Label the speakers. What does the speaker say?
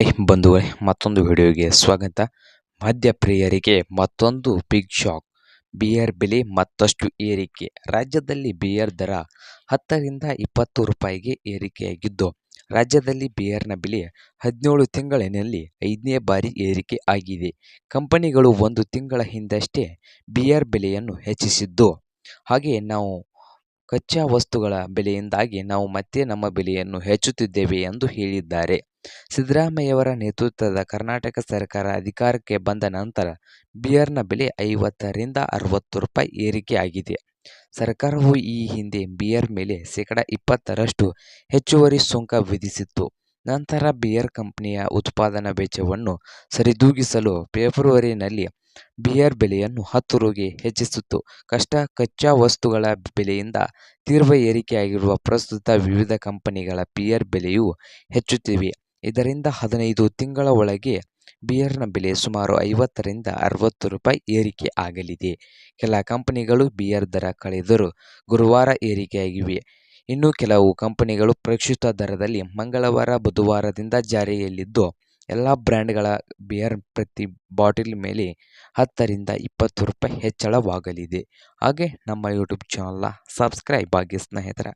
Speaker 1: ಬಂಧುಗಳೇ, ಮತ್ತೊಂದು ವಿಡಿಯೋಗೆ ಸ್ವಾಗತ. ಮದ್ಯಪ್ರಿಯರಿಗೆ ಮತ್ತೊಂದು ಬಿಗ್ ಶಾಕ್ ಬಿಯರ್ ಬೆಲೆ ಮತ್ತಷ್ಟು ಏರಿಕೆ. ರಾಜ್ಯದಲ್ಲಿ ಬಿಯರ್ ದರ ಹತ್ತರಿಂದ ಇಪ್ಪತ್ತು ರೂಪಾಯಿಗೆ ಏರಿಕೆಯಾಗಿದ್ದು, ರಾಜ್ಯದಲ್ಲಿ ಬಿಯರ್ನ ಬೆಲೆ ಹದಿನೇಳು ತಿಂಗಳಿನಲ್ಲಿ ಐದನೇ ಬಾರಿ ಏರಿಕೆ ಆಗಿದೆ. ಕಂಪನಿಗಳು ಒಂದು ತಿಂಗಳ ಹಿಂದಷ್ಟೇ ಬಿಯರ್ ಬೆಲೆಯನ್ನು ಹೆಚ್ಚಿಸಿದ್ದು. ಹಾಗೆ ನಾವು ಕಚ್ಚಾ ವಸ್ತುಗಳ ಬೆಲೆಯಿಂದಾಗಿ ನಾವು ಮತ್ತೆ ನಮ್ಮ ಬೆಲೆಯನ್ನು ಹೆಚ್ಚುತ್ತಿದ್ದೇವೆ ಎಂದು ಹೇಳಿದ್ದಾರೆ. ಸಿದ್ದರಾಮಯ್ಯವರ ನೇತೃತ್ವದ ಕರ್ನಾಟಕ ಸರ್ಕಾರ ಅಧಿಕಾರಕ್ಕೆ ಬಂದ ನಂತರ ಬಿಯರ್ನ ಬೆಲೆ ಐವತ್ತರಿಂದ ಅರವತ್ತು ರೂಪಾಯಿ ಏರಿಕೆಯಾಗಿದೆ ಸರ್ಕಾರವು ಈ ಹಿಂದೆ ಬಿಯರ್ ಮೇಲೆ ಶೇಕಡ ಇಪ್ಪತ್ತರಷ್ಟು ಹೆಚ್ಚುವರಿ ಸುಂಕ ವಿಧಿಸಿತ್ತು. ನಂತರ ಬಿಯರ್ ಕಂಪನಿಯ ಉತ್ಪಾದನಾ ವೆಚ್ಚವನ್ನು ಸರಿದೂಗಿಸಲು ಫೆಬ್ರವರಿನಲ್ಲಿ ಬಿಯರ್ ಬೆಲೆಯನ್ನು ಹತ್ತು ರುಗೆ ಹೆಚ್ಚಿಸಿತ್ತು. ಕಷ್ಟ ಕಚ್ಚಾ ವಸ್ತುಗಳ ಬೆಲೆಯಿಂದ ತೀವ್ರ ಏರಿಕೆಯಾಗಿರುವ ಪ್ರಸ್ತುತ ವಿವಿಧ ಕಂಪನಿಗಳ ಬಿಯರ್ ಬೆಲೆಯೂ ಹೆಚ್ಚುತ್ತಿವೆ. ಇದರಿಂದ ಹದಿನೈದು ತಿಂಗಳ ಒಳಗೆ ಬಿಯರ್ನ ಬೆಲೆ ಸುಮಾರು ಐವತ್ತರಿಂದ ಅರವತ್ತು ರೂಪಾಯಿ ಏರಿಕೆ ಆಗಲಿದೆ. ಕೆಲ ಕಂಪನಿಗಳು ಬಿಯರ್ ದರ ಕಳೆದರೂ ಗುರುವಾರ ಏರಿಕೆಯಾಗಿವೆ. ಇನ್ನು ಕೆಲವು ಕಂಪನಿಗಳು ಪ್ರಸ್ತುತ ದರದಲ್ಲಿ ಮಂಗಳವಾರ ಬುಧವಾರದಿಂದ ಜಾರಿಯಲ್ಲಿದ್ದು ಎಲ್ಲ ಬ್ರ್ಯಾಂಡ್ಗಳ ಬಿಯರ್ ಪ್ರತಿ ಬಾಟಲ್ ಮೇಲೆ ಹತ್ತರಿಂದ ಇಪ್ಪತ್ತು ರೂಪಾಯಿ ಹೆಚ್ಚಳವಾಗಲಿದೆ. ಹಾಗೆ ನಮ್ಮ ಯೂಟ್ಯೂಬ್ ಚಾನಲ್ನ ಸಬ್ಸ್ಕ್ರೈಬ್ ಆಗಿ ಸ್ನೇಹಿತರೆ.